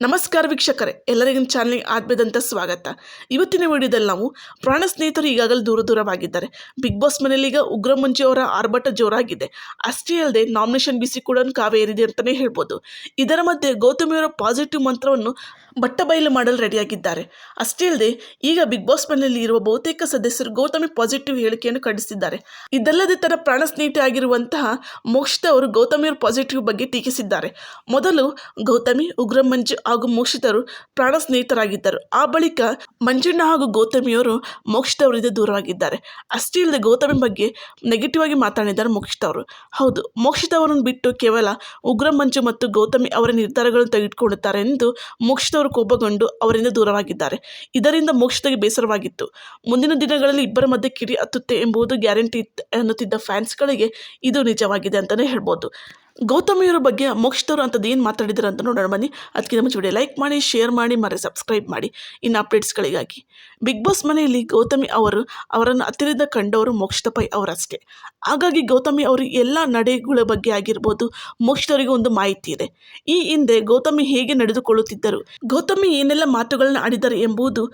ನಮಸ್ಕಾರ ವೀಕ್ಷಕರೇ, ಎಲ್ಲರಿಗೂ ಚಾನಲ್ಗೆ ಆದ್ಮೇದಂತ ಸ್ವಾಗತ. ಇವತ್ತಿನ ವಿಡಿಯೋದಲ್ಲಿ ನಾವು ಪ್ರಾಣ ಸ್ನೇಹಿತರು ಈಗಾಗಲೇ ದೂರ ದೂರವಾಗಿದ್ದಾರೆ. ಬಿಗ್ ಬಾಸ್ ಮನೇಲಿ ಈಗ ಉಗ್ರ ಮಂಜು ಅವರ ಆರ್ಭಟ ಜೋರಾಗಿದೆ. ಅಷ್ಟೇ ಅಲ್ಲದೆ ನಾಮಿನೇಷನ್ ಬಿಸಿ ಕೂಡ ಕಾವೇರಿದೆ ಅಂತಲೇ ಹೇಳ್ಬೋದು. ಇದರ ಮಧ್ಯೆ ಗೌತಮಿಯವರ ಪಾಸಿಟಿವ್ ಮಂತ್ರವನ್ನು ಬಟ್ಟ ಬಯಲು ಮಾಡಲು ರೆಡಿಯಾಗಿದ್ದಾರೆ ಅಷ್ಟೇ ಅಲ್ಲದೆ ಈಗ ಬಿಗ್ ಬಾಸ್ ಮನೆಯಲ್ಲಿ ಇರುವ ಬಹುತೇಕ ಸದಸ್ಯರು ಗೌತಮಿ ಪಾಸಿಟಿವ್ ಹೇಳಿಕೆಯನ್ನು ಖಂಡಿಸಿದ್ದಾರೆ. ಇದಲ್ಲದೆ ತರ ಪ್ರಾಣ ಸ್ನೇಹಿತೆ ಆಗಿರುವಂತಹ ಮೋಕ್ಷಿತ ಅವರು ಗೌತಮಿಯವರ ಪಾಸಿಟಿವ್ ಬಗ್ಗೆ ಟೀಕಿಸಿದ್ದಾರೆ. ಮೊದಲು ಗೌತಮಿ ಉಗ್ರ ಮಂಜು ಹಾಗೂ ಮೋಕ್ಷಿತರು ಪ್ರಾಣ ಸ್ನೇಹಿತರಾಗಿದ್ದರು ಆ ಬಳಿಕ ಮಂಜಣ್ಣ ಹಾಗೂ ಗೌತಮಿಯವರು ಮೋಕ್ಷಿತವರಿಂದ ದೂರವಾಗಿದ್ದಾರೆ. ಅಷ್ಟೇ ಇಲ್ಲದೆ ಗೌತಮಿ ಬಗ್ಗೆ ನೆಗೆಟಿವ್ ಆಗಿ ಮಾತಾಡಿದ್ದಾರೆ ಮೋಕ್ಷಿತ ಅವರು ಹೌದು ಮೋಕ್ಷಿತ ಅವರನ್ನು ಬಿಟ್ಟು ಕೇವಲ ಉಗ್ರ ಮಂಜು ಮತ್ತು ಗೌತಮಿ ಅವರ ನಿರ್ಧಾರಗಳನ್ನು ತೆಗೆದುಕೊಳ್ಳುತ್ತಾರೆ ಎಂದು ಮೋಕ್ಷಿತವರು ಕೋಪಗೊಂಡು ಅವರಿಂದ ದೂರವಾಗಿದ್ದಾರೆ. ಇದರಿಂದ ಮೋಕ್ಷಿತಗೆ ಬೇಸರವಾಗಿತ್ತು. ಮುಂದಿನ ದಿನಗಳಲ್ಲಿ ಇಬ್ಬರ ಮಧ್ಯೆ ಕಿಡಿ ಹತ್ತುತ್ತೆ ಎಂಬುದು ಗ್ಯಾರಂಟಿ ಅನ್ನುತ್ತಿದ್ದ ಫ್ಯಾನ್ಸ್ಗಳಿಗೆ ಇದು ನಿಜವಾಗಿದೆ ಅಂತಲೇ ಹೇಳ್ಬೋದು. ಗೌತಮಿಯವರ ಬಗ್ಗೆ ಮೋಕ್ಷಿತವರು ಅಂತದ್ದು ಏನು ಮಾತಾಡಿದ್ರು ಅಂತ ನೋಡೋಣ ಬನ್ನಿ. ಅದಕ್ಕಿಂತ ಮುಂಚೆ ವಿಡಿಯೋ ಲೈಕ್ ಮಾಡಿ ಶೇರ್ ಮಾಡಿ ಮತ್ತು ಸಬ್ಸ್ಕ್ರೈಬ್ ಮಾಡಿ. ಇನ್ನು ಅಪ್ಡೇಟ್ಸ್ಗಳಿಗಾಗಿ ಬಿಗ್ ಬಾಸ್ ಮನೆಯಲ್ಲಿ ಗೌತಮಿ ಅವರು ಅವರನ್ನು ಹತ್ತಿರದಿಂದ ಕಂಡವರು ಮೋಕ್ಷಿತ ಪೈ ಅವರಷ್ಟೇ ಹಾಗಾಗಿ ಗೌತಮಿ ಅವರು ಎಲ್ಲ ನಡೆಗಳ ಬಗ್ಗೆ ಆಗಿರ್ಬೋದು ಮೋಕ್ಷಿತವರಿಗೆ ಒಂದು ಮಾಹಿತಿ ಇದೆ. ಈ ಹಿಂದೆ ಗೌತಮಿ ಹೇಗೆ ನಡೆದುಕೊಳ್ಳುತ್ತಿದ್ದರು, ಗೌತಮಿ ಏನೆಲ್ಲ ಮಾತುಗಳನ್ನು ಆಡಿದ್ದಾರೆ ಎಂಬುದು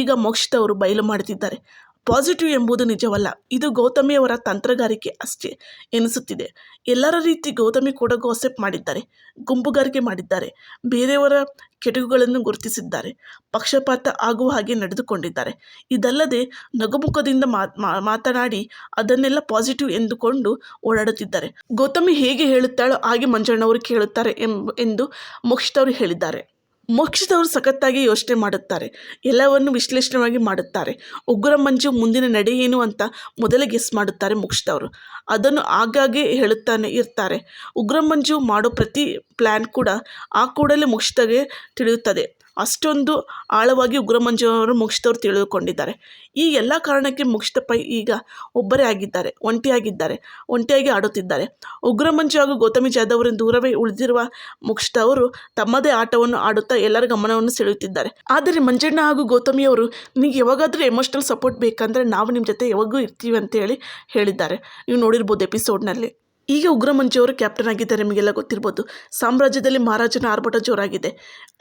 ಈಗ ಮೋಕ್ಷಿತ ಅವರು ಬಯಲು ಮಾಡುತ್ತಿದ್ದಾರೆ. ಪಾಸಿಟಿವ್ ಎಂಬುದು ನಿಜವಲ್ಲ. ಇದು ಗೌತಮಿಯವರ ತಂತ್ರಗಾರಿಕೆ ಅಷ್ಟೇ ಎನಿಸುತ್ತಿದೆ. ಎಲ್ಲರ ರೀತಿ ಗೌತಮಿ ಕೂಡ ಗೋಸೆಪ್ ಮಾಡಿದ್ದಾರೆ, ಗುಂಪುಗಾರಿಕೆ ಮಾಡಿದ್ದಾರೆ, ಬೇರೆಯವರ ಕೆಟಗುಗಳನ್ನು ಗುರುತಿಸಿದ್ದಾರೆ, ಪಕ್ಷಪಾತ ಆಗುವ ಹಾಗೆ ನಡೆದುಕೊಂಡಿದ್ದಾರೆ. ಇದಲ್ಲದೆ ನಗುಮುಖದಿಂದ ಮಾತನಾಡಿ ಅದನ್ನೆಲ್ಲ ಪಾಸಿಟಿವ್ ಎಂದುಕೊಂಡು ಓಡಾಡುತ್ತಿದ್ದಾರೆ. ಗೌತಮಿ ಹೇಗೆ ಹೇಳುತ್ತಾಳೋ ಹಾಗೆ ಮಂಜಣ್ಣವರು ಕೇಳುತ್ತಾರೆ ಎಂಬ ಎಂದು ಮೋಕ್ಷಿತವರು ಹೇಳಿದ್ದಾರೆ. ಮೋಕ್ಷಿತವರು ಸಖತ್ತಾಗಿ ಯೋಚನೆ ಮಾಡುತ್ತಾರೆ, ಎಲ್ಲವನ್ನು ವಿಶ್ಲೇಷಣವಾಗಿ ಮಾಡುತ್ತಾರೆ. ಉಗ್ರ ಮಂಜು ಮುಂದಿನ ನಡೆ ಏನು ಅಂತ ಮೊದಲೇ ಗೆಸ್ ಮಾಡುತ್ತಾರೆ ಮೋಕ್ಷದವರು. ಅದನ್ನು ಆಗಾಗ್ಗೆ ಹೇಳುತ್ತಾನೆ, ಇರ್ತಾರೆ. ಉಗ್ರ ಮಂಜು ಮಾಡೋ ಪ್ರತಿ ಪ್ಲ್ಯಾನ್ ಕೂಡ ಆ ಕೂಡಲೇ ಮೋಕ್ಷಿತಗೆ ತಿಳಿಯುತ್ತದೆ. ಅಷ್ಟೊಂದು ಆಳವಾಗಿ ಉಗ್ರ ಮಂಜು ಅವರು ಮೋಕ್ಷಿತವರು ತಿಳಿದುಕೊಂಡಿದ್ದಾರೆ. ಈ ಎಲ್ಲ ಕಾರಣಕ್ಕೆ ಮುಗಿಸಿದ ಪೈ ಈಗ ಒಬ್ಬರೇ ಆಗಿದ್ದಾರೆ, ಒಂಟಿಯಾಗಿದ್ದಾರೆ, ಒಂಟಿಯಾಗಿ ಆಡುತ್ತಿದ್ದಾರೆ. ಉಗ್ರಮಂಜು ಹಾಗೂ ಗೌತಮಿ ಜಾಧವ್ ದೂರವೇ ಉಳಿದಿರುವ ಮೋಕ್ಷಿತ ಅವರು ತಮ್ಮದೇ ಆಟವನ್ನು ಆಡುತ್ತಾ ಎಲ್ಲರ ಗಮನವನ್ನು ಸೆಳೆಯುತ್ತಿದ್ದಾರೆ. ಆದರೆ ಮಂಜಣ್ಣ ಹಾಗೂ ಗೌತಮಿಯವರು, ನಿಮಗೆ ಯಾವಾಗಾದರೂ ಎಮೋಷ್ನಲ್ ಸಪೋರ್ಟ್ ಬೇಕಂದರೆ ನಾವು ನಿಮ್ಮ ಜೊತೆ ಯಾವಾಗೂ ಇರ್ತೀವಿ ಅಂತ ಹೇಳಿ ಹೇಳಿದ್ದಾರೆ. ನೀವು ನೋಡಿರ್ಬೋದು ಎಪಿಸೋಡ್ನಲ್ಲಿ ಈಗ ಉಗ್ರ ಮಂಜು ಅವರು ಕ್ಯಾಪ್ಟನ್ ಆಗಿದ್ದಾರೆ ನಿಮಗೆಲ್ಲ ಗೊತ್ತಿರ್ಬೋದು. ಸಾಮ್ರಾಜ್ಯದಲ್ಲಿ ಮಹಾರಾಜನ ಆರ್ಭಟ ಜೋರಾಗಿದೆ.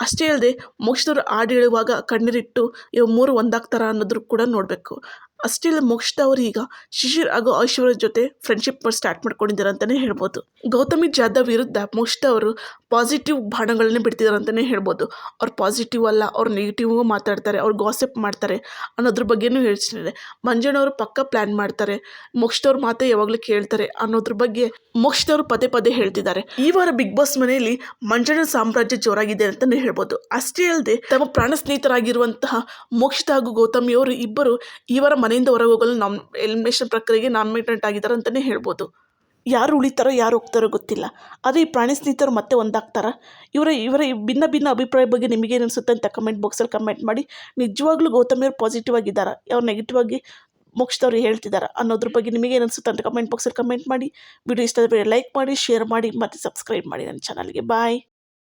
ಅಷ್ಟೇ ಅಲ್ಲದೆ ಮೋಕ್ಷದವರು ಹಾಡು ಹೇಳುವಾಗ ಕಣ್ಣೀರಿಟ್ಟು ಇವು ಮೂರು ಒಂದಾಗ್ತಾರ ಅನ್ನೋದ್ರು ಕೂಡ ನೋಡಬೇಕು. ಅಷ್ಟೇ ಅಲ್ಲ ಮೋಕ್ಷಿತ ಅವರು ಈಗ ಶಿಶಿರ್ ಹಾಗೂ ಐಶ್ವರ್ಯ ಜೊತೆ ಫ್ರೆಂಡ್ಶಿಪ್ ಸ್ಟಾರ್ಟ್ ಮಾಡ್ಕೊಂಡಿದ್ದಾರೆ ಅಂತಲೇ ಹೇಳ್ಬೋದು. ಗೌತಮಿ ಜಾಧವ್ ವಿರುದ್ಧ ಮೋಕ್ಷಿತ ಅವರು ಪಾಸಿಟಿವ್ ಬಾಣಗಳನ್ನೇ ಬಿಡ್ತಿದ್ದಾರೆ ಅಂತಲೇ ಹೇಳ್ಬೋದು. ಅವ್ರು ಪಾಸಿಟಿವ್ ಅಲ್ಲ, ಅವ್ರು ನೆಗೆಟಿವ್ ಮಾತಾಡ್ತಾರೆ, ಅವ್ರು ಗಾಸೆಪ್ ಮಾಡ್ತಾರೆ ಅನ್ನೋದ್ರ ಬಗ್ಗೆನೂ ಹೇಳ್ತಿದ್ದಾರೆ ಮಂಜಣ್ಣವರು ಪಕ್ಕ ಪ್ಲ್ಯಾನ್ ಮಾಡ್ತಾರೆ ಮೋಕ್ಷಿತವ್ರ ಮಾತೇ ಯಾವಾಗಲೂ ಕೇಳ್ತಾರೆ ಅನ್ನೋದ್ರ ಬಗ್ಗೆ ಮೋಕ್ಷಿತವರು ಪದೇ ಪದೇ ಹೇಳ್ತಿದ್ದಾರೆ. ಈ ವಾರ ಬಿಗ್ ಬಾಸ್ ಮನೆಯಲ್ಲಿ ಮಂಜಣ್ಣ ಸಾಮ್ರಾಜ್ಯ ಜೋರಾಗಿದೆ ಅಂತಲೇ ಹೇಳ್ಬೋದು. ಅಷ್ಟೇ ಅಲ್ಲದೆ ತಮ್ಮ ಪ್ರಾಣ ಸ್ನೇಹಿತರಾಗಿರುವಂತಹ ಮೋಕ್ಷಿತ ಹಾಗೂ ಗೌತಮಿಯವರು ಇಬ್ಬರು ಈ ವಾರ ಮನೆಯಿಂದ ಹೊರಗೆ ಹೋಗಲು ನಾಮ್ ಎಲಿಮಿನೇಷನ್ ಪ್ರಕ್ರಿಯೆಗೆ ನಾಮಿನೇಟ್ ಆಗಿದ್ದಾರೆ ಅಂತಲೇ ಹೇಳ್ಬೋದು. ಯಾರು ಉಳಿತಾರೋ, ಯಾರು ಹೋಗ್ತಾರೋ ಗೊತ್ತಿಲ್ಲ. ಆದರೆ ಈ ಪ್ರಾಣಿ ಸ್ನೇಹಿತರು ಮತ್ತೆ ಒಂದಾಗ್ತಾರ? ಇವರ ಇವರ ಭಿನ್ನ ಭಿನ್ನ ಅಭಿಪ್ರಾಯ ಬಗ್ಗೆ ನಿಮಗೇನು ಅನಿಸುತ್ತೆ ಅಂತ ಕಮೆಂಟ್ ಬಾಕ್ಸಲ್ಲಿ ಕಮೆಂಟ್ ಮಾಡಿ. ನಿಜವಾಗ್ಲೂ ಗೌತಮಿಯವರು ಪಾಸಿಟಿವ್ ಆಗಿದ್ದಾರೆ? ಅವ್ರು ನೆಗೆಟಿವ್ ಆಗಿ ಮೋಕ್ಷದವ್ರು ಹೇಳ್ತಿದ್ದಾರೆ ಅನ್ನೋದ್ರ ಬಗ್ಗೆ ನಿಮಗೇನು ಅನಿಸುತ್ತೆ ಅಂತ ಕಮೆಂಟ್ ಬಾಕ್ಸಲ್ಲಿ ಕಮೆಂಟ್ ಮಾಡಿ. ವಿಡಿಯೋ ಇಷ್ಟ ಲೈಕ್ ಮಾಡಿ ಶೇರ್ ಮಾಡಿ, ಮತ್ತು ಸಬ್ಸ್ಕ್ರೈಬ್ ಮಾಡಿ ನನ್ನ ಚಾನಲ್ಗೆ ಬಾಯ್